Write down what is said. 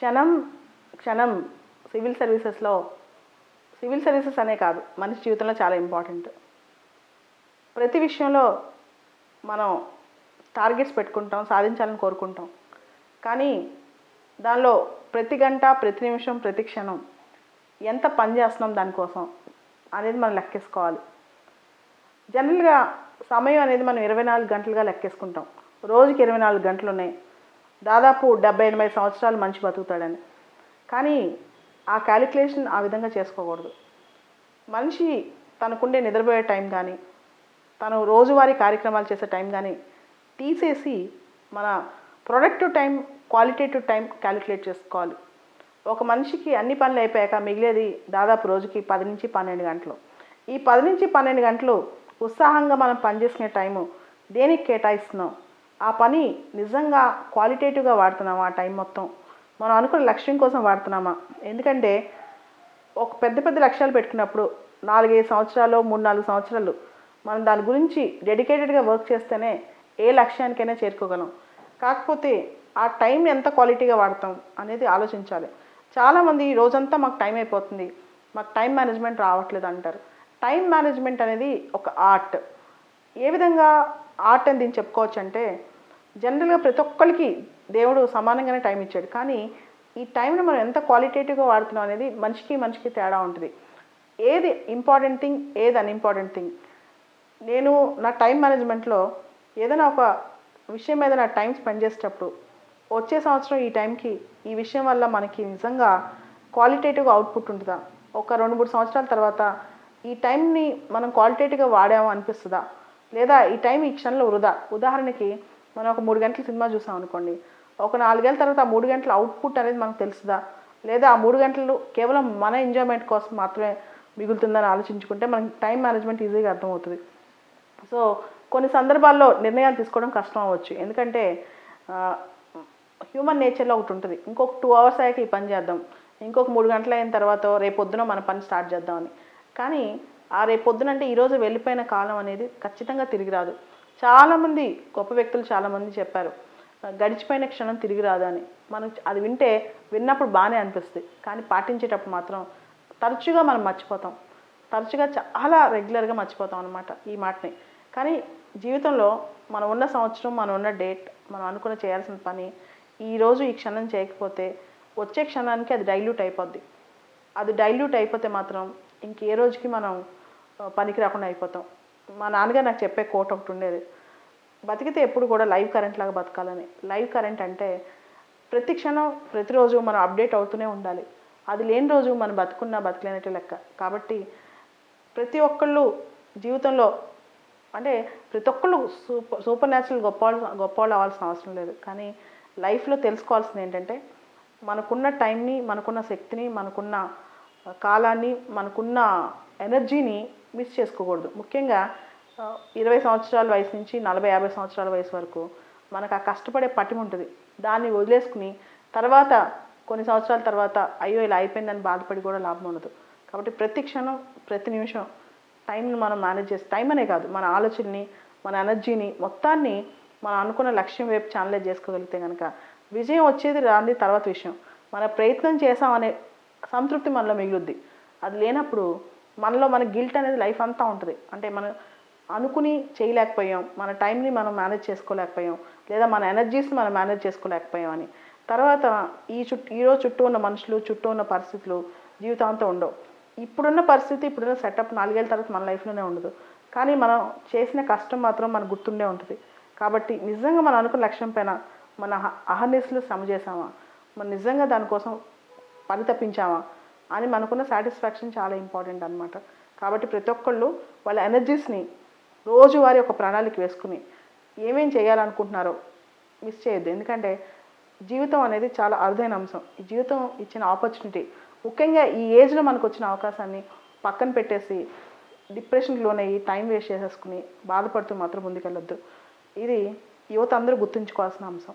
క్షణం క్షణం సివిల్ సర్వీసెస్లో సివిల్ సర్వీసెస్ అనే కాదు మనిషి జీవితంలో చాలా ఇంపార్టెంట్. ప్రతి విషయంలో మనం టార్గెట్స్ పెట్టుకుంటాం సాధించాలని కోరుకుంటాం. కానీ దానిలో ప్రతి గంట ప్రతి నిమిషం ప్రతి క్షణం ఎంత పని చేస్తున్నాం దానికోసం అనేది మనం లెక్కేసుకోవాలి. జనరల్గా సమయం అనేది మనం ఇరవై నాలుగు గంటలుగా లెక్కేసుకుంటాం. రోజుకి ఇరవై నాలుగు గంటలు ఉన్నాయి దాదాపు డెబ్బై ఎనభై సంవత్సరాలు మనిషి బతుకుతాడని. కానీ ఆ క్యాలిక్యులేషన్ ఆ విధంగా చేసుకోకూడదు. మనిషి తనకుండే నిద్రపోయే టైం కానీ తను రోజువారీ కార్యక్రమాలు చేసే టైం కానీ తీసేసి మన productive time qualitative time calculate చేసుకోవాలి. ఒక మనిషికి అన్ని పనులు అయిపోయాక మిగిలేది దాదాపు రోజుకి పది నుంచి పన్నెండు గంటలు. ఈ పది నుంచి పన్నెండు గంటలు ఉత్సాహంగా మనం పనిచేసుకునే టైము దేనికి కేటాయిస్తున్నాం? ఆ పని నిజంగా క్వాలిటేటివ్గా వాడుతున్నామా ఆ టైం మొత్తం? మనం అనుకున్న లక్ష్యం కోసం వాడుతున్నామా? ఎందుకంటే ఒక పెద్ద పెద్ద లక్ష్యాలు పెట్టుకున్నప్పుడు నాలుగైదు సంవత్సరాలు మూడు నాలుగు సంవత్సరాలు మనం దాని గురించి డెడికేటెడ్గా వర్క్ చేస్తేనే ఏ లక్ష్యానికైనా చేరుకోగలం. కాకపోతే ఆ టైం ఎంత క్వాలిటీగా వాడతాం అనేది ఆలోచించాలి. చాలామంది ఈ రోజంతా మాకు టైం అయిపోతుంది. మాకు టైం మేనేజ్మెంట్ రావట్లేదు అంటారు. టైం మేనేజ్మెంట్ అనేది ఒక ఆర్ట్. ఏ విధంగా ఆర్ట్ అని దీన్ని చెప్పుకోవచ్చు అంటే జనరల్గా ప్రతి ఒక్కరికి దేవుడు సమానంగానే టైం ఇచ్చాడు. కానీ ఈ టైంని మనం ఎంత క్వాలిటేటివ్గా వాడుతున్నాం అనేది మనిషికి మనిషికి తేడా ఉంటుంది. ఏది ఇంపార్టెంట్ థింగ్ ఏది అన్ఇంపార్టెంట్ థింగ్ నేను నా టైం మేనేజ్మెంట్లో ఏదైనా ఒక విషయం మీద నా టైం స్పెండ్ చేసేటప్పుడు వచ్చే సంవత్సరం ఈ టైంకి ఈ విషయం వల్ల మనకి నిజంగా క్వాలిటేటివ్గా అవుట్పుట్ ఉంటుందా? ఒక రెండు మూడు సంవత్సరాల తర్వాత ఈ టైంని మనం క్వాలిటేటివ్గా వాడాము అనిపిస్తుందా? లేదా ఈ టైం ఈ క్షణంలో వృధా? ఉదాహరణకి మనం ఒక మూడు గంటల సినిమా చూసాం అనుకోండి ఒక నాలుగేళ్ళ తర్వాత ఆ మూడు గంటల అవుట్పుట్ అనేది మనకు తెలుసుదా? లేదా ఆ మూడు గంటలు కేవలం మన ఎంజాయ్మెంట్ కోసం మాత్రమే మిగులుతుందని ఆలోచించుకుంటే మనకి టైం మేనేజ్మెంట్ ఈజీగా అర్థమవుతుంది. సో కొన్ని సందర్భాల్లో నిర్ణయాలు తీసుకోవడం కష్టం అవ్వచ్చు. ఎందుకంటే హ్యూమన్ నేచర్లో ఒకటి ఉంటుంది. ఇంకొక టూ అవర్స్ అయ్యాక ఈ పని చేద్దాం. ఇంకొక మూడు గంటలు అయిన తర్వాత రేపొద్దున మన పని స్టార్ట్ చేద్దామని. కానీ ఆ రేపొద్దునంటే అంటే ఈరోజు వెళ్ళిపోయిన కాలం అనేది ఖచ్చితంగా తిరిగి రాదు. చాలామంది గొప్ప వ్యక్తులు చాలామంది చెప్పారు గడిచిపోయిన క్షణం తిరిగి రాదని. మనం అది వింటే విన్నప్పుడు బాగానే అనిపిస్తుంది. కానీ పాటించేటప్పుడు మాత్రం తరచుగా మనం మర్చిపోతాం. తరచుగా చాలా రెగ్యులర్గా మర్చిపోతాం అనమాట ఈ మాటని. కానీ జీవితంలో మనం ఉన్న సంవత్సరం మనం ఉన్న డేట్ మనం అనుకున్న చేయాల్సిన పని ఈరోజు ఈ క్షణం చేయకపోతే వచ్చే క్షణానికి అది డైల్యూట్ అయిపోద్ది. అది డైల్యూట్ అయిపోతే మాత్రం ఇంకే రోజుకి మనం పనికి రాకుండా అయిపోతాం. మా నాన్నగారు నాకు చెప్పే కోట్ ఒకటి ఉండేది. బతికితే ఎప్పుడు కూడా లైవ్ కరెంట్ లాగా బతకాలని. లైవ్ కరెంట్ అంటే ప్రతి క్షణం ప్రతిరోజు మనం అప్డేట్ అవుతూనే ఉండాలి. అది లేని రోజు మనం బతుకున్నా బతకలేనట్టు లెక్క. కాబట్టి ప్రతి ఒక్కళ్ళు జీవితంలో అంటే ప్రతి ఒక్కళ్ళు సూపర్ సూపర్ న్యాచురల్ గొప్ప వాళ్ళు- గొప్ప వాళ్ళు అవ్వాల్సిన అవసరం లేదు. కానీ లైఫ్లో తెలుసుకోవాల్సింది ఏంటంటే మనకున్న టైంని మనకున్న శక్తిని మనకున్న కాలాన్ని మనకున్న ఎనర్జీని మిస్ చేసుకోకూడదు. ముఖ్యంగా ఇరవై సంవత్సరాల వయసు నుంచి నలభై యాభై సంవత్సరాల వయసు వరకు మనకు ఆ కష్టపడే పటిమ ఉంటుంది. దాన్ని వదిలేసుకుని తర్వాత కొన్ని సంవత్సరాల తర్వాత అయ్యో ఇలా అయిపోయిందని బాధపడి కూడా లాభం ఉండదు. కాబట్టి ప్రతి క్షణం ప్రతి నిమిషం టైంని మనం మేనేజ్ చేసి టైం అనే కాదు మన ఆలోచనని మన ఎనర్జీని మొత్తాన్ని మనం అనుకున్న లక్ష్యం వైపు ఛానలైజ్ చేసుకోగలిగితే కనుక విజయం వచ్చేది రాని తర్వాత విషయం. మన ప్రయత్నం చేసామనే సంతృప్తి మనలో మిగులుద్ది. అది లేనప్పుడు మనలో మన గిల్ట్ అనేది లైఫ్ అంతా ఉంటుంది. అంటే మనం అనుకుని చేయలేకపోయాం మన టైంని మనం మేనేజ్ చేసుకోలేకపోయాం లేదా మన ఎనర్జీస్ని మనం మేనేజ్ చేసుకోలేకపోయాం అని. తర్వాత ఈ చుట్టూ ఈరోజు చుట్టూ ఉన్న మనుషులు చుట్టూ ఉన్న పరిస్థితులు జీవితాంతం ఉండవు. ఇప్పుడున్న పరిస్థితి ఇప్పుడున్న సెటప్ నాలుగేళ్ళ తర్వాత మన లైఫ్లోనే ఉండదు. కానీ మనం చేసిన కష్టం మాత్రం మనకు గుర్తుండే ఉంటుంది. కాబట్టి నిజంగా మనం అనుకున్న లక్ష్యం పైన మన అహర్నిస్లు శ్రమ చేసామా మనం నిజంగా దానికోసం పని తప్పించామా? అని మనకున్న సాటిస్ఫాక్షన్ చాలా ఇంపార్టెంట్ అనమాట కాబట్టి ప్రతి ఒక్కళ్ళు వాళ్ళ ఎనర్జీస్ని రోజువారీ ఒక ప్రణాళిక వేసుకుని ఏమేం చేయాలనుకుంటున్నారో మిస్ చేయొద్దు. ఎందుకంటే జీవితం అనేది చాలా అరుదైన అంశం. ఈ జీవితం ఇచ్చిన ఆపర్చునిటీ ముఖ్యంగా ఈ ఏజ్లో మనకు వచ్చిన అవకాశాన్ని పక్కన పెట్టేసి డిప్రెషన్కి లోనయ్యి టైం వేస్ట్ చేసేసుకుని బాధపడుతూ మాత్రం ముందుకెళ్ళొద్దు. ఇది యువత అందరూ గుర్తుంచుకోవాల్సిన అంశం.